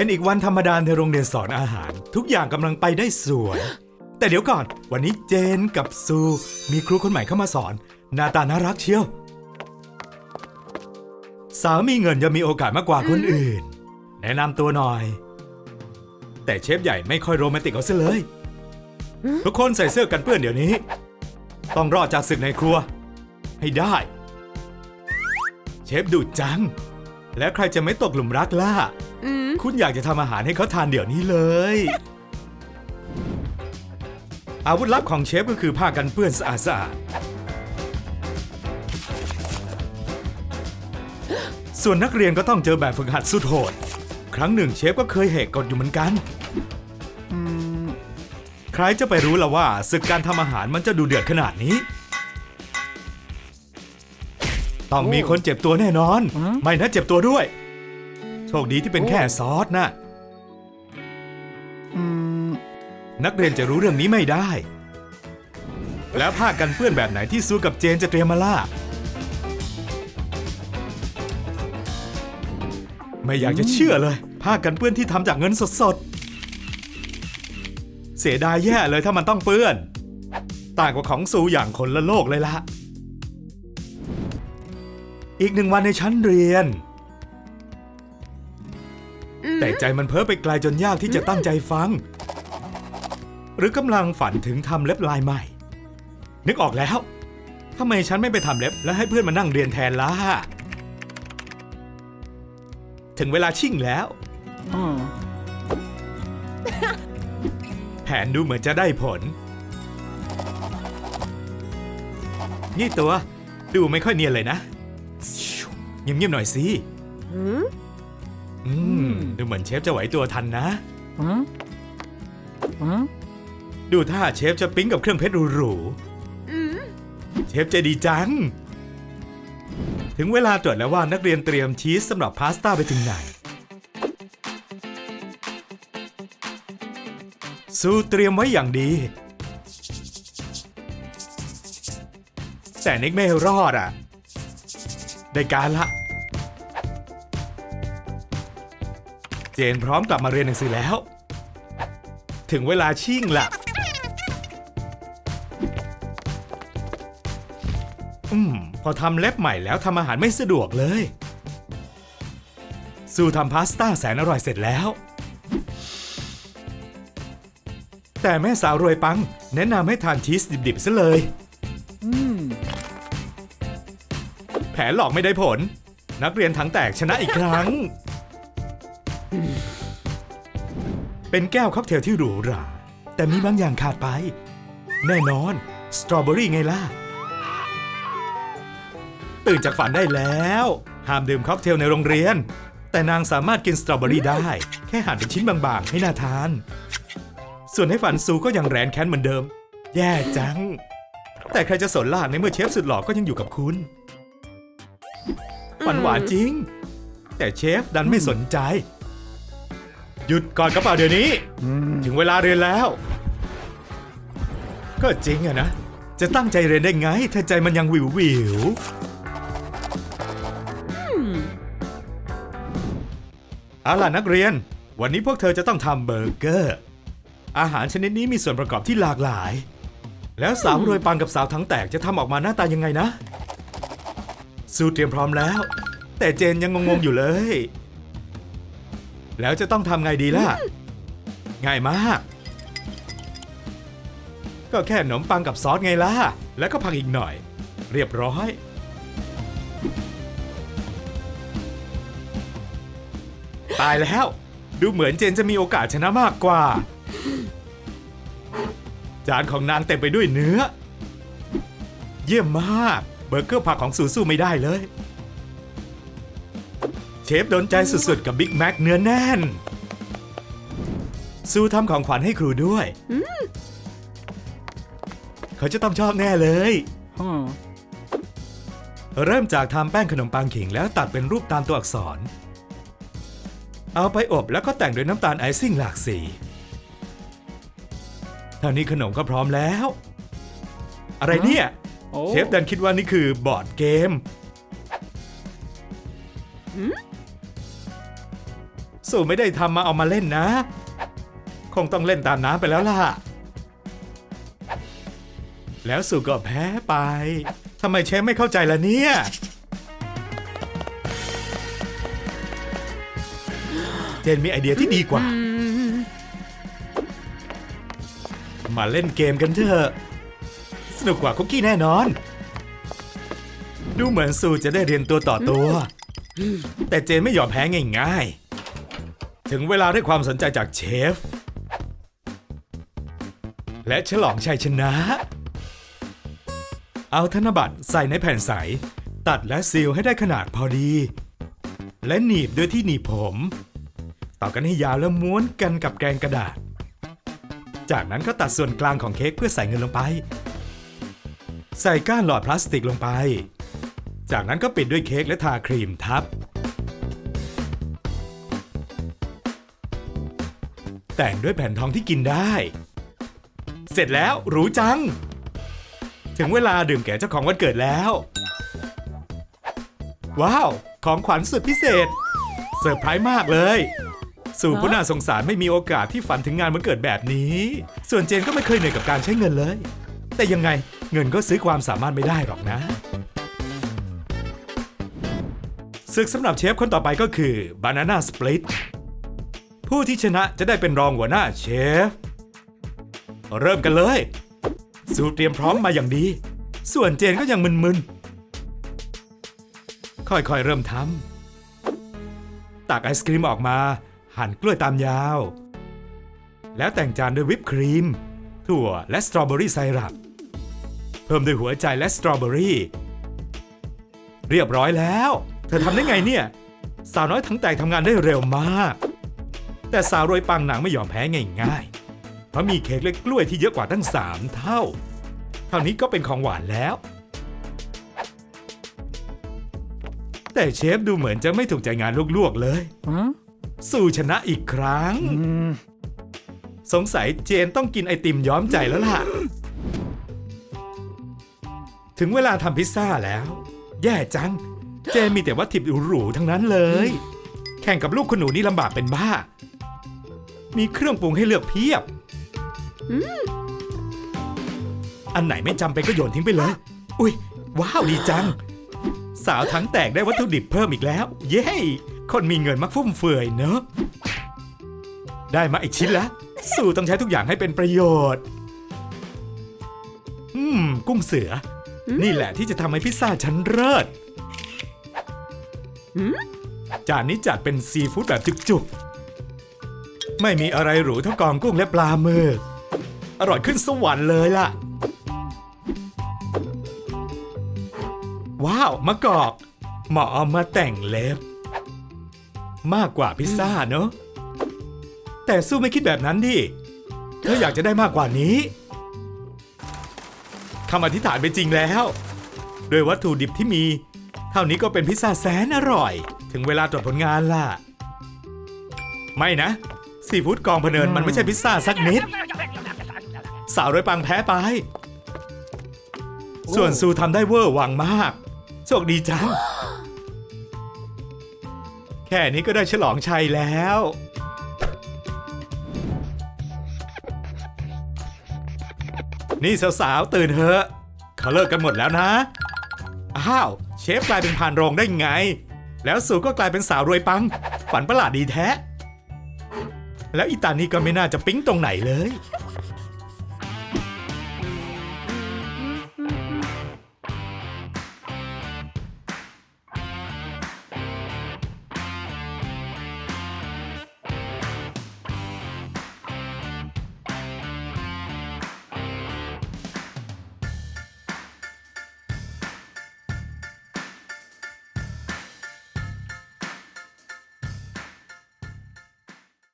เป็นอีกวันธรรมดาในโรงเรียนสอนอาหาร ทุกอย่างกำลังไปได้สวย แต่เดี๋ยวก่อน วันนี้เจนกับซู มีครูคนใหม่เข้ามาสอน หน้าตาน่ารักเชียว สาวมีเงินจะมีโอกาสมากกว่าคนอื่น แนะนำตัวหน่อย แต่เชฟใหญ่ไม่ค่อยโรแมนติกเอาซะเลย ทุกคนใส่เสื้อกันเปื้อนเดี๋ยวนี้ ต้องรอดจากศึกในครัว ให้ได้ เชฟดุจัง และใครจะไม่ตกหลุมรักล่ะ คุณอยากจะทำอาหารให้เขาทานเดี๋ยวนี้เลย อาวุธลับของเชฟก็คือผ้ากันเปื้อนสะอาดสะอาดส่วนนักเรียนก็ต้องเจอแบบฝึกหัดสุดโหด ครั้งหนึ่งเชฟก็เคยเหกกฎอยู่เหมือนกัน ใครจะไปรู้ล่ะว่าศึกการทำอาหารมันจะดูเดือดขนาดนี้ ต้องมีคนเจ็บตัวแน่นอน ไม่นะเจ็บตัวด้วย โชคดีที่เป็นแค่ซอสนะนักเรียนจะรู้เรื่องนี้ไม่ได้ แล้วผ้ากันเปื้อนแบบไหนที่ซูกับเจนจะเตรียมมาล่า ไม่อยากจะเชื่อเลย ผ้ากันเปื้อนที่ทำจากเงินสดๆ เสียดายแย่เลยถ้ามันต้องเปื้อน ต่างกว่าของซูอย่างคนละโลกเลยละ อีกหนึ่งวันในชั้นเรียน แต่ใจมันเพ้อไปไกลจนยากที่จะตั้งใจฟัง หรือกำลังฝันถึงทำเล็บลายใหม่ นึกออกแล้วทำไมฉันไม่ไปทำเล็บ แล้วให้เพื่อนมานั่งเรียนแทนล่ะ ถึงเวลาชิ่งแล้ว แผนดูเหมือนจะได้ผล นี่ตัว ดูไม่ค่อยเนียนเลยนะ เงียบๆหน่อยสิ อืมอืมดูเหมือนเชฟจะไหวตัวทันนะดูท่าเชฟจะปิ๊งกับเครื่องเพชรหรูอืมๆเชฟใจะดีจัง ถึงเวลาตรวจแล้วว่านักเรียนเตรียมชีสสำหรับพาสต้าไปถึงไหน ซูเตรียมไว้อย่างดี แต่นิกไม่รอดอะ ได้การละ จนพร้อมกลับมาเรียนหนังสือแล้ว ถึงเวลาชิ่งละอืม พอทำเล็บใหม่แล้วทำอาหารไม่สะดวกเลย สู่ทำพาสต้าแสนอร่อยเสร็จแล้ว แต่แม่สาวรวยปัง แนะนำให้ทานชีสดิบๆซะเลย แผนหลอกไม่ได้ผล นักเรียนทั้งแตกชนะอีกครั้ง เป็นแก้วค็อกเทลที่หรูหรา แต่มีบางอย่างขาดไป แน่นอน สตรอเบอรี่ไงล่ะ ตื่นจากฝันได้แล้ว ห้ามดื่มค็อกเทลในโรงเรียน แต่นางสามารถกินสตรอเบอรี่ได้ แค่หั่นเป็นชิ้นบางๆ ให้น่าทาน ส่วนให้ฝันซูก็ยังแรนแค้นเหมือนเดิม แย่จัง แต่ใครจะสนล่ะในเมื่อเชฟสุดหล่อก็ยังอยู่กับคุณ ฝันหวานจริง แต่เชฟดันไม่สนใจ หยุดก่อนกระเป๋าเดี๋ยวนี้ ถึงเวลาเรียนแล้ว ก็จริงอะนะ จะตั้งใจเรียนได้ไง ถ้าใจมันยังวิววิวเอาล่ะนักเรียน วันนี้พวกเธอจะต้องทำเบอร์เกอร์ อาหารชนิดนี้มีส่วนประกอบที่หลากหลาย แล้วสาวรวยปังกับสาวทั้งแตกจะทำออกมาหน้าตายังไงนะ สูเตรียมพร้อมแล้ว แต่เจนยังงงๆอยู่เลย แล้วจะต้องทำไงดีล่ะ ง่ายมาก ก็แค่ขนมปังกับซอสไงล่ะ แล้วก็ผักอีกหน่อย เรียบร้อย ตายแล้ว ดูเหมือนเจนจะมีโอกาสชนะมากกว่า จานของนางเต็มไปด้วยเนื้อ เยี่ยมมาก เบอร์เกอร์ผักของซูสู้ไม่ได้เลย เชฟโดนใจสุดๆ กับบิ๊กแม็กเนื้อแน่น ซูทำของขวัญให้ครูด้วย เขาจะต้องชอบแน่เลย เริ่มจากทำแป้งขนมปังขิงแล้วตัดเป็นรูปตามตัวอักษร เอาไปอบแล้วก็แต่งด้วยน้ำตาลไอซิ่งหลากสีเท่านี้ขนมก็พร้อมแล้ว อะไรเนี่ยโอ้เชฟดันคิดว่านี่คือบอร์ดเกม สู่ไม่ได้ทำมาเอามาเล่นนะ คงต้องเล่นตามน้ำไปแล้วล่ะ แล้วสู่ก็แพ้ไปทำไมเชฟไม่เข้าใจล่ะเนี่ยเจนมีไอเดียที่ดีกว่า มาเล่นเกมกันเถอะ สนุกกว่าคุกกี้แน่นอน ดูเหมือนซูจะได้เรียนตัวต่อตัว แต่เจนไม่ยอมแพ้ง่ายๆ ถึงเวลาได้ความสนใจจากเชฟ และฉลองชัยชนะ เอาธนบัตรใส่ในแผ่นใส ตัดและซีลให้ได้ขนาดพอดี และหนีบด้วยที่หนีบผม ต่อกันให้ยาวแล้วม้วนกันกับแกนกระดาษ จากนั้นก็ตัดส่วนกลางของเค้กเพื่อใส่เงินลงไป ใส่ก้านหลอดพลาสติกลงไป จากนั้นก็ปิดด้วยเค้กและทาครีมทับ แต่งด้วยแผ่นทองที่กินได้ เสร็จแล้วหรู้จัง ถึงเวลาดื่มแก่เจ้าของวันเกิดแล้ว ว้าว ของขวัญสุดพิเศษ เซอร์ไพรส์มากเลย สู่ผู้น่าสงสารไม่มีโอกาสที่ฝันถึงงานวันเกิดแบบนี้ ส่วนเจนก็ไม่เคยเหนื่อยกับการใช้เงินเลย แต่ยังไงเงินก็ซื้อความสามารถไม่ได้หรอกนะศึกสำหรับเชฟคนต่อไปก็คือ Banana Split ผู้ที่ชนะจะได้เป็นรองหัวหน้าเชฟ เริ่มกันเลย สูตรเตรียมพร้อมมาอย่างดี ส่วนเจนก็ยังมึนๆ ค่อยๆ เริ่มทำตักไอศครีมออกมา หั่นกล้วยตามยาว แล้วแต่งจานด้วยวิปครีม ถั่วและสตรอเบอรี่ไซรัปเพิ่มด้วยหัวใจและสตรอเบอรี่เรียบร้อยแล้ว เธอทำได้ไงเนี่ย สาวน้อยทั้งแตกทำงานได้เร็วมาก แต่สาวรวยปังหนังไม่ยอมแพ้ง่ายๆ เพราะมีเค้กและกล้วยที่เยอะกว่าตั้ง3เท่า เท่านี้ก็เป็นของหวานแล้ว แต่เชฟดูเหมือนจะไม่ถูกใจงานลวกๆเลย สู่ชนะอีกครั้ง สงสัยเจนต้องกินไอติมย้อมใจแล้วล่ะ ถึงเวลาทำพิซซ่าแล้ว แย่จัง เจนมีแต่วัตถุดิบหรูๆทั้งนั้นเลย แข่งกับลูกคุณหนูนี่ลำบากเป็นบ้า มีเครื่องปรุงให้เลือกเพียบ อันไหนไม่จำเป็นก็โยนทิ้งไปเลย อุ้ยว้าวดีจัง สาวทั้งแตกได้วัตถุดิบเพิ่มอีกแล้ว เย้ คนมีเงินมักฟุ่มเฟือยเนอะ ได้มาอีกชิ้นละ สู่ต้องใช้ทุกอย่างให้เป็นประโยชน์ อืม กุ้งเสือ นี่แหละที่จะทำให้พิซซ่าชั้นเลิศจานนี้จัดเป็นซีฟู้ดแบบจุกๆ ไม่มีอะไรหรูเท่ากองกุ้งและปลาหมึก อร่อยขึ้นสวรรค์เลยล่ะ ว้าว มะกอกเหมาะเอามาแต่งเล็บ มากกว่าพิซซ่าเนอะ แต่สู้ไม่คิดแบบนั้นดิ เธออยากจะได้มากกว่านี้คำอธิษฐานเป็นจริงแล้วโดวยวัตถุดิบที่มี เท่านี้ก็เป็นพิซซ่าแสนอร่อย ถึงเวลาตรวจผลงานล่ะ ไม่นะ ซีฟู้ดกองพเนินมันไม่ใช่พิซซ่าสักนิด สาวรวยปังแพ้ไป ส่วนซูทำได้เวอร์วังมากโชคดีจัง แค่นี้ก็ได้ฉลองชัยแล้ว นี่สาวๆตื่นเถอะเขาเลิกกันหมดแล้วนะ อ้าว เชฟกลายเป็นพานโรงได้ไง แล้วสูก็กลายเป็นสาวรวยปัง ฝันประหลาดดีแท้ แล้วอีตานี่ก็ไม่น่าจะปิ๊งตรงไหนเลย